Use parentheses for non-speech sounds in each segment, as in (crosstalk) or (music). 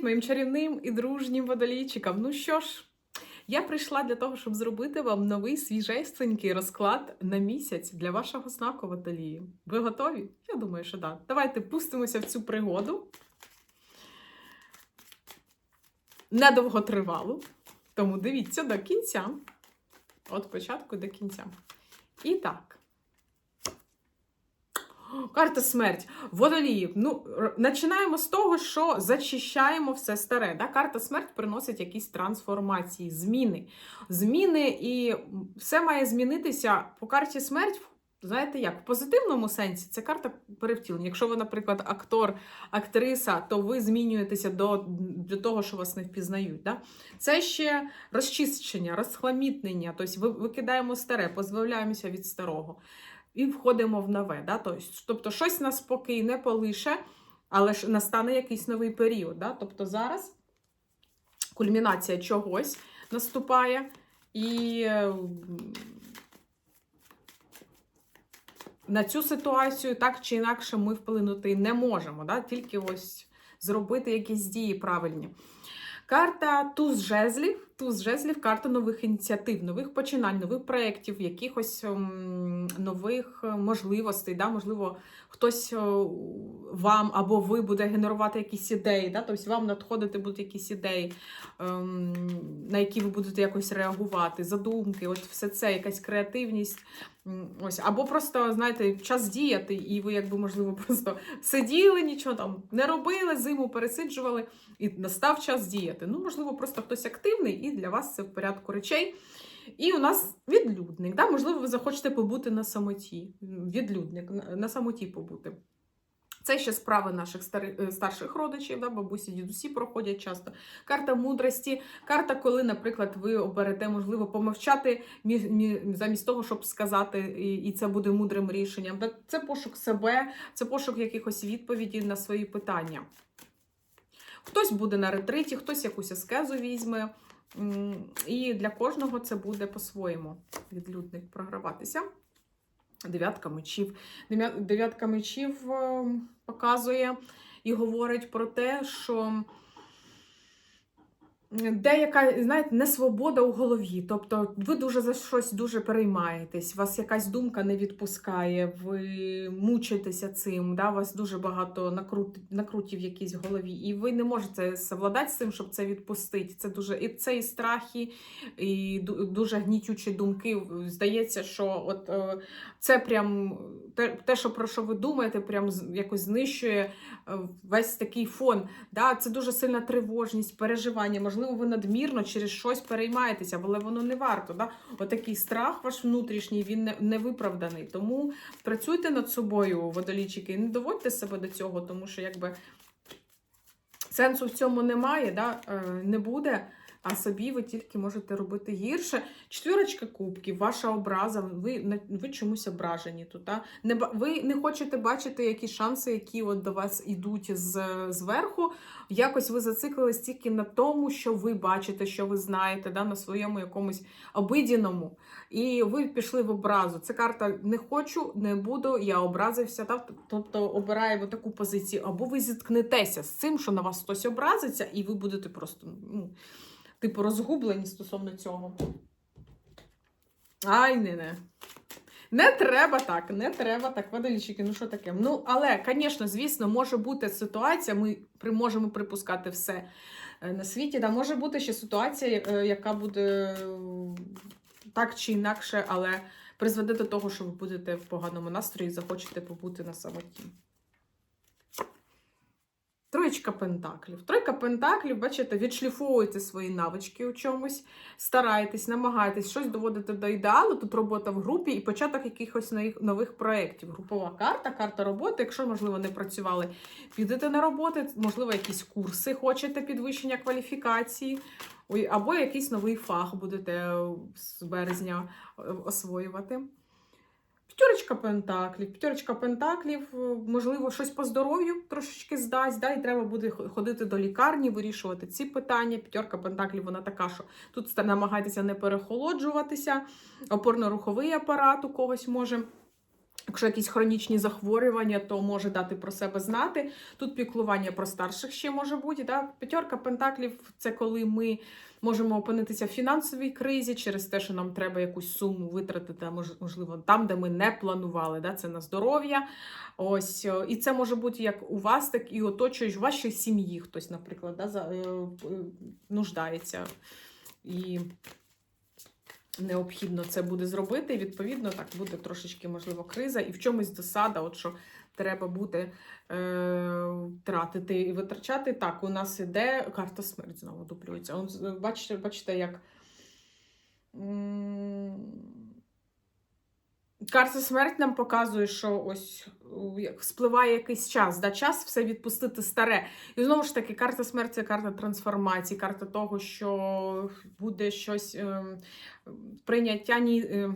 Привіт моїм чарівним і дружнім водолійчикам. Ну що ж, я прийшла для того, щоб зробити вам новий свіжесенький розклад на місяць для вашого знаку водолії. Ви готові? Я думаю, що так. Давайте пустимося в цю пригоду. Недовготривалу. Тому дивіться до кінця. От початку до кінця. І так. Карта смерть. Водолії. Ну, починаємо з того, що зачищаємо все старе. Да? Карта смерть приносить якісь трансформації, зміни. Зміни і все має змінитися по карті смерть. Знаєте як? В позитивному сенсі це карта перевтілення. Якщо ви, наприклад, актор, актриса, то ви змінюєтеся до, до того, що вас не впізнають. Да? Це ще розчищення, розхламітнення. Тобто ви викидаємо старе, позбавляємося від старого і входимо в нове. Да? Тобто, тобто щось нас поки не полише, але ж настане якийсь новий період. Да? Тобто зараз кульмінація чогось наступає, і на цю ситуацію так чи інакше ми вплинути не можемо. Да? Тільки ось зробити якісь дії правильні. Карта туз жезлів. Туз жезлів карта нових ініціатив, нових починань, нових проєктів, якихось ем, нових е, можливостей. Да? Можливо, хтось е, вам або ви буде генерувати якісь ідеї. Да? Тобто вам надходити будуть якісь ідеї, ем, на які ви будете якось реагувати, задумки, от все це, якась креативність. Ось, або просто, знаєте, час діяти, і ви, якби, можливо, (laughs) просто сиділи, нічого там не робили, зиму пересиджували, і настав час діяти. Ну, можливо, просто хтось активний, і для вас це в порядку речей. І у нас відлюдник. Да? Можливо, ви захочете побути на самоті. Відлюдник, на- самоті побути. Це ще справи наших е, старших родичів, да, бабусі, дідусі проходять часто. Карта мудрості, карта, коли, наприклад, ви оберете, можливо, помовчати мі- мі- замість того, щоб сказати, і, це буде мудрим рішенням. Це пошук себе, це пошук якихось відповідей на свої питання. Хтось буде на ретриті, хтось якусь аскезу візьме. І для кожного це буде по-своєму відлюдник програватися. Дев'ятка мечів. Дев'ятка мечів е, показує і говорить про те, що деяка, знаєте, несвобода у голові. Тобто ви дуже за щось дуже переймаєтесь, вас якась думка не відпускає, ви мучаєтеся цим, да? вас дуже багато накрут, накрутів якісь в голові, і ви не можете совладати з цим, щоб це відпустити. Це дуже і це і страхи, і дуже гнітючі думки. Здається, що от е, це прям те, що про що ви думаєте, прям якось знищує е, весь такий фон. Да? Це дуже сильна тривожність, переживання. Можливо, ви надмірно через щось переймаєтеся, але воно не варто. Да? Отакий страх ваш внутрішній, він не, не виправданий. Тому працюйте над собою, водолійчики, і не доводьте себе до цього, тому що якби сенсу в цьому немає, да? е, не буде. А собі ви тільки можете робити гірше. Четвірочка кубків, ваша образа, ви, ви чомусь ображені тут. А? Не, ви не хочете бачити які шанси, які от до вас йдуть з, зверху. Якось ви зациклились тільки на тому, що ви бачите, що ви знаєте, да, на своєму якомусь обидіному. І ви пішли в образу. Це карта не хочу, не буду, я образився. Да? Тобто обираємо таку позицію, або ви зіткнетеся з цим, що на вас хтось образиться, і ви будете просто. Ну, типу, розгублені стосовно цього. Ай, не, не. Не треба так, не треба так, водолічики, ну що таке? Ну, але, звісно, звісно, може бути ситуація, ми можемо припускати все е, на світі. Да, може бути ще ситуація, е, яка буде так чи інакше, але призведе до того, що ви будете в поганому настрої і захочете побути на самоті. Троєчка пентаклів. Тройка пентаклів, бачите, відшліфовуєте свої навички у чомусь, стараєтесь, намагаєтесь щось доводити до ідеалу. Тут робота в групі і початок якихось нових- проєктів. Групова карта, карта роботи. Якщо, можливо, не працювали, підете на роботи, можливо, якісь курси хочете підвищення кваліфікації, або якийсь новий фах будете з березня е, освоювати. П'ятерочка пентаклів. П'ятерочка пентаклів, е, можливо, щось по здоров'ю трошечки здасть, да, і треба буде ходити до лікарні, вирішувати ці питання. П'ятерка пентаклів, вона така, що тут намагайтеся не перехолоджуватися, опорно-руховий апарат у когось може Якщо якісь хронічні захворювання, то може дати про себе знати. Тут піклування про старших ще може бути. Да? П'ятерка пентаклів це коли ми можемо опинитися в фінансовій кризі через те, що нам треба якусь суму витратити, можливо, там, де ми не планували. Да? Це на здоров'я. Ось, е, і це може бути як у вас, так і оточуєш в вашій сім'ї. Хтось, наприклад, да, е, е, нуждається. І необхідно це буде зробити. Відповідно, так буде трошечки, можливо, криза і в чомусь досада, от що треба буде е, тратити і витрачати. Так, у нас іде карта смерть знову дублюється. Бачите, бачите, як. Карта смерть нам показує, що ось як спливає якийсь час, да, час все відпустити старе. І знову ж таки, карта смерті це карта трансформації, карта того, що буде щось ем, прийняття ні, е,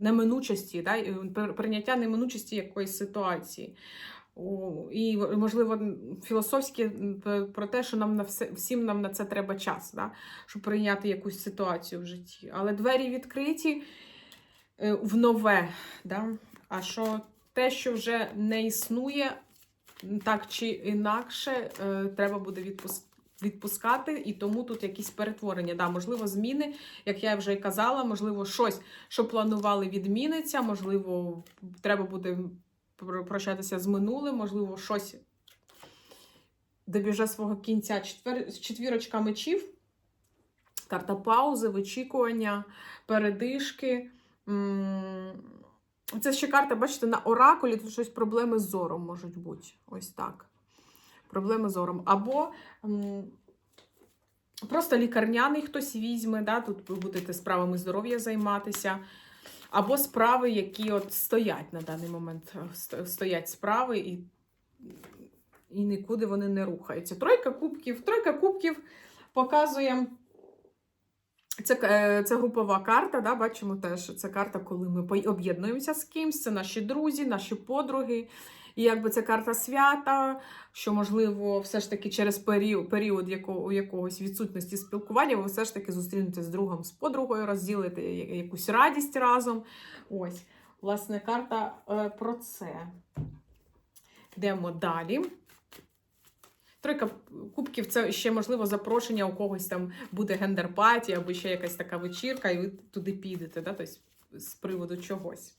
неминучості, да, при- прийняття неминучості якоїсь ситуації. І, можливо, філософське про те, що нам на все, всім нам на це треба час, да, щоб прийняти якусь ситуацію в житті. Але двері відкриті е, в нове. Да? А що те, що вже не існує, так чи інакше, е, треба буде відпускати. Відпускати, і тому тут якісь перетворення. Да, можливо, зміни, як я вже й казала, можливо, щось, що планували, відміниться, можливо, треба буде прощатися з минулим, можливо, щось добіже свого кінця. Четвер... Четвірочка мечів, карта паузи, вичікування, передишки. Це ще карта, бачите, на оракулі тут щось проблеми з зором можуть бути. Ось так. Проблеми з зором. Або просто лікарняний хтось візьме, да? тут ви будете справами здоров'я займатися. Або справи, які от стоять на даний момент. Стоять справи і, і нікуди вони не рухаються. Тройка кубків. Тройка кубків показує. Це, е, це групова карта, да, бачимо теж, це карта, коли ми об'єднуємося з кимсь, це наші друзі, наші подруги. І якби це карта свята, що, можливо, все ж таки через період, період якого, якогось відсутності спілкування, ви все ж таки зустрінетеся з другом, з подругою, розділите якусь радість разом. Ось, власне, карта е, про це. Йдемо далі. Тройка кубків це ще, можливо, запрошення у когось там буде гендер-паті або ще якась така вечірка, і ви туди підете, да? тобто з приводу чогось.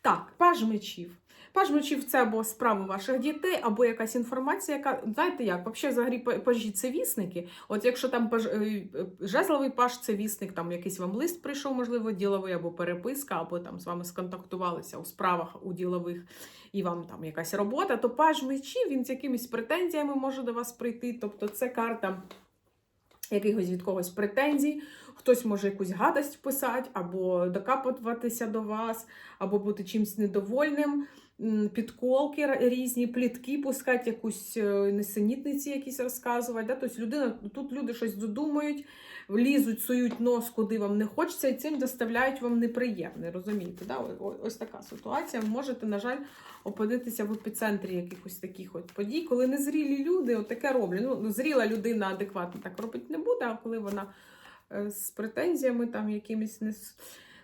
Так, паж мечів. Паж мечів це або справи ваших дітей, або якась інформація, яка, знаєте як, взагалі взагалі пажі це вісники. От якщо там паж, е, е, жезловий паж це вісник, там якийсь вам лист прийшов, можливо, діловий, або переписка, або там з вами сконтактувалися у справах у ділових, і вам там якась робота, то паж мечів він з якимись претензіями може до вас прийти. Тобто це карта якихось від когось претензій. Хтось може якусь гадость писати, або докапуватися до вас, або бути чимось недовольним, підколки різні, плітки пускати, якусь е, несенітниці якісь розказувати. Да? Тобто людина, тут люди щось додумають, влізуть, сують нос, куди вам не хочеться, і цим доставляють вам неприємне. Розумієте? Да? Ось така ситуація. Ви можете, на жаль, опинитися в епіцентрі якихось таких от подій, коли незрілі люди таке роблять. Ну, зріла людина адекватно так робити не буде, а коли вона е, з претензіями там якимись не.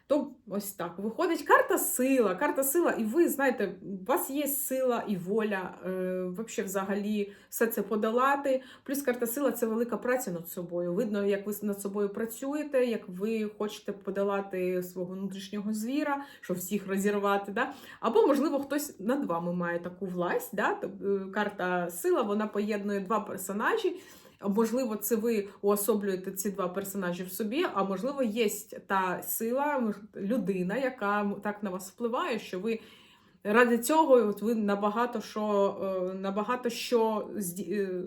То ось так виходить карта сила, карта сила, і ви знаєте, у вас є сила і воля е, взагалі все це подолати. Плюс карта сила це велика праця над собою. Видно, як ви над собою працюєте, як ви хочете подолати свого внутрішнього звіра, щоб всіх розірвати. Да? Або, можливо, хтось над вами має таку власть. Да? Тоб- е, Карта сила вона поєднує два персонажі. Можливо, це ви уособлюєте ці два персонажі в собі, а можливо, є та сила, людина, яка так на вас впливає, що ви ради цього от ви набагато що, е, набагато що е,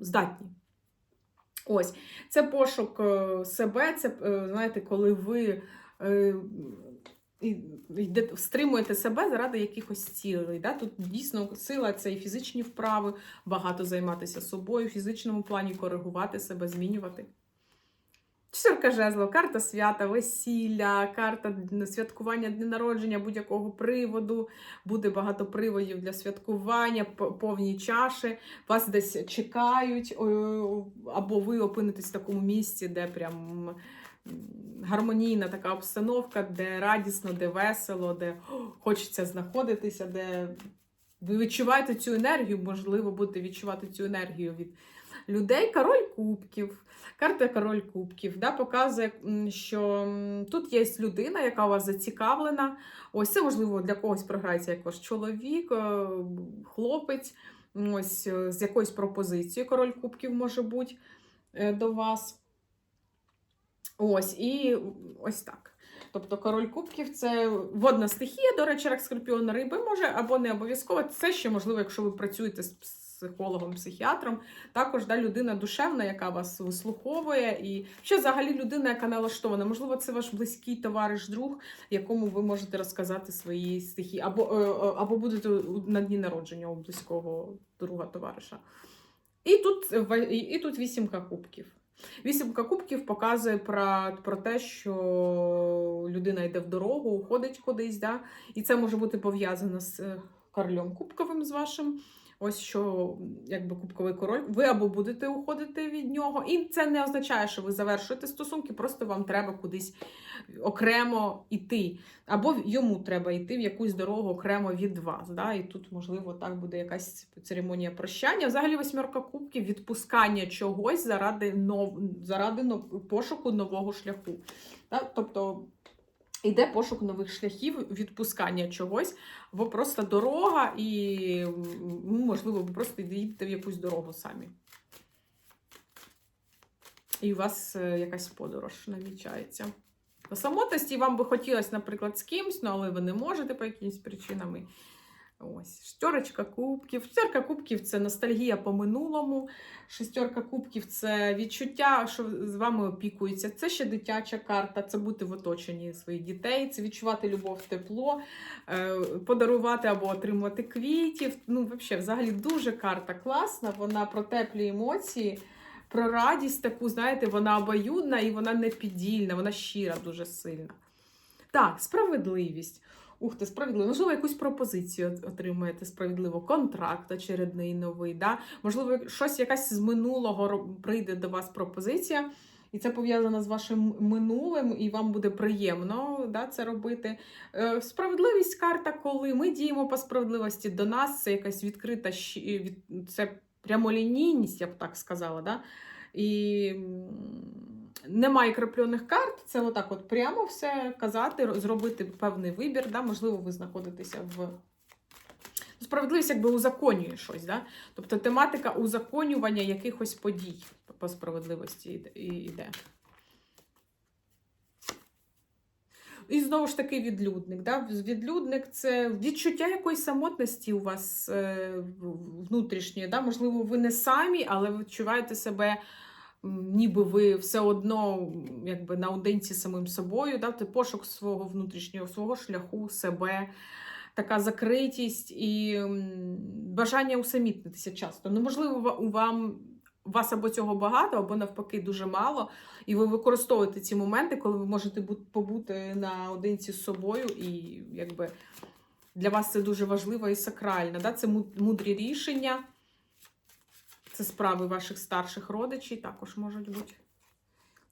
здатні. Ось, це пошук е, себе, це, знаєте, коли ви йде- стримуєте себе заради якихось цілей. Да? Тут дійсно сила це і фізичні вправи, багато займатися собою, в фізичному плані коригувати себе, змінювати. Чотирка жезлов, карта свята, весілля, карта святкування дня народження будь-якого приводу. Буде багато приводів для святкування, повні чаші. Вас десь чекають, або ви опинитесь в такому місці, де прям гармонійна така обстановка, де радісно, де весело, де хочеться знаходитися, де ви відчуваєте цю енергію, можливо, будете відчувати цю енергію від людей. Король кубків. Карта Король Кубків да, показує, що тут є людина, яка у вас зацікавлена. Ось це, можливо, для когось програється як ваш чоловік, е, хлопець, ось е, з якоюсь пропозицією король кубків може бути е, до вас. Ось, і ось так. Тобто король кубків це водна стихія, до речі, рак скорпіон риби може, або не обов'язково. Це ще можливо, якщо ви працюєте з психологом, психіатром, також да, людина душевна, яка вас вислуховує, і ще взагалі людина, яка налаштована. Можливо, це ваш близький товариш, друг, якому ви можете розказати свої стихії, або, е, е, або будете на дні народження у близького друга товариша. І тут, е, і тут вісімка кубків. Вісімка кубків показує про, про те, що людина йде в дорогу, уходить кудись, да? і це може бути пов'язано з е, королем кубковим, з вашим. Ось що, якби кубковий король, ви або будете уходити від нього, і це не означає, що ви завершуєте стосунки, просто вам треба кудись окремо йти. Або йому треба йти в якусь дорогу окремо від вас. Да? І тут, можливо, так буде якась церемонія прощання. Взагалі, восьмерка кубків відпускання чогось заради нов... заради пошуку нового шляху. Да? Тобто йде пошук нових шляхів, відпускання чогось, бо просто дорога, і, можливо, ви просто йдете в якусь дорогу самі. І у вас е, якась подорож намічається. По самотності вам би хотілося, наприклад, з кимсь, ну, але ви не можете по якимось причинам. Ось, шестерочка кубків. Шестерка кубків це ностальгія по минулому. Шестерка кубків це відчуття, що з вами опікуються. Це ще дитяча карта, це бути в оточенні своїх дітей, це відчувати любов, тепло, е, подарувати або отримувати квітів. Ну, взагалі, дуже карта класна, вона про теплі емоції. Про радість таку, знаєте, вона обоюдна і вона не піддільна, вона щира дуже сильна. Так, справедливість. Ух ти, справедливо. Можливо, якусь пропозицію отримаєте справедливо, контракт очередний новий. Да? Можливо, щось якась з минулого прийде до вас пропозиція, і це пов'язано з вашим минулим, і вам буде приємно да, це робити. Е, Справедливість карта, коли ми діємо по справедливості до нас, це якась відкрита це прямолінійність, я б так сказала. Да? І немає краплених карт, це отак от прямо все казати, зробити певний вибір. Да? Можливо, ви знаходитеся в. Справедливість якби узаконює щось, да? тобто тематика узаконювання якихось подій по справедливості йде- і- знову ж таки відлюдник. Да? Відлюдник це відчуття якоїсь самотності у вас е, внутрішньої. Да? Можливо, ви не самі, але ви відчуваєте себе, ніби ви все одно якби наодинці самим собою. Да? Це пошук свого внутрішнього, свого шляху, себе. Така закритість і бажання усамітнитися часто. Ну, можливо, у вам вас або цього багато, або навпаки дуже мало. І ви використовуєте ці моменти, коли ви можете побути наодинці з собою, і якби для вас це дуже важливо і сакрально. Да? Це мудрі рішення, це справи ваших старших родичів також можуть бути.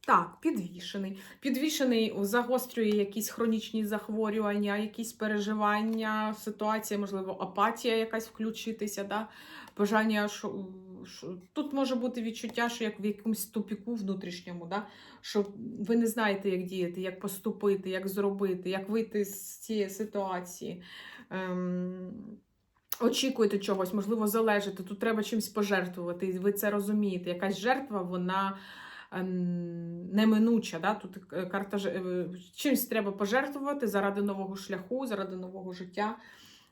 Так, підвішений. Підвішений загострює якісь хронічні захворювання, якісь переживання, ситуація, можливо, апатія якась включитися. Да? Бажання, що, що тут може бути відчуття, що як в якомусь тупіку внутрішньому, да? що ви не знаєте, як діяти, як поступити, як зробити, як вийти з цієї ситуації. Ем... Очікуєте чогось, можливо, залежите, тут треба чимось пожертвувати, і ви це розумієте. Якась жертва, вона ем, неминуча. Да? Тут е, карта е, чимось треба пожертвувати заради нового шляху, заради нового життя.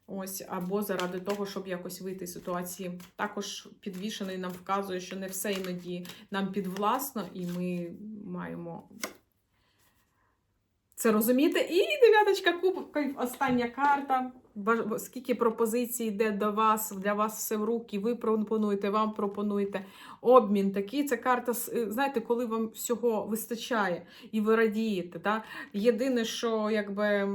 Ось, або заради того, щоб якось вийти з ситуації. Також підвішений нам вказує, що не все іноді нам підвласно, і ми маємо це розумієте. І дев'яточка кубків, остання карта. Скільки пропозицій йде до вас, для вас все в руки, ви пропонуєте, вам пропонуєте. Обмін такий. Це карта, е, знаєте, коли вам всього вистачає і ви радієте. Да? Єдине, що якби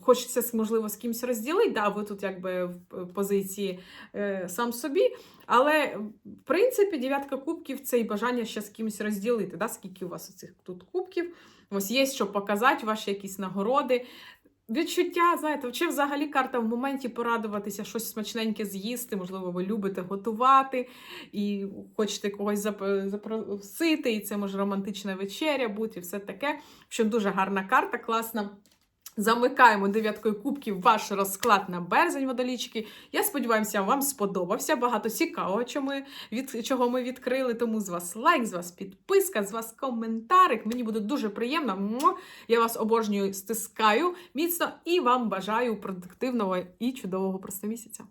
хочеться, можливо, з кимось розділити, да, ви тут якби в позиції е, сам собі. Але в принципі, дев'ятка кубків це і бажання ще з кимось розділити. Да? Скільки у вас цих тут кубків? Ось є що показати, ваші якісь нагороди. Відчуття, знаєте, чи взагалі карта в моменті порадуватися, щось смачненьке з'їсти, можливо, ви любите готувати і хочете когось запросити, і це може романтична вечеря бути, і все таке. Що дуже гарна карта, класна. Замикаємо дев'яткою кубків ваш розклад на березень водолічки. Я сподіваюся, вам сподобався. Багато цікавого, чого ми, від, чого ми відкрили. Тому з вас лайк, з вас підписка, з вас коментарик. Мені буде дуже приємно. Я вас обожнюю, стискаю міцно і вам бажаю продуктивного і чудового просто місяця.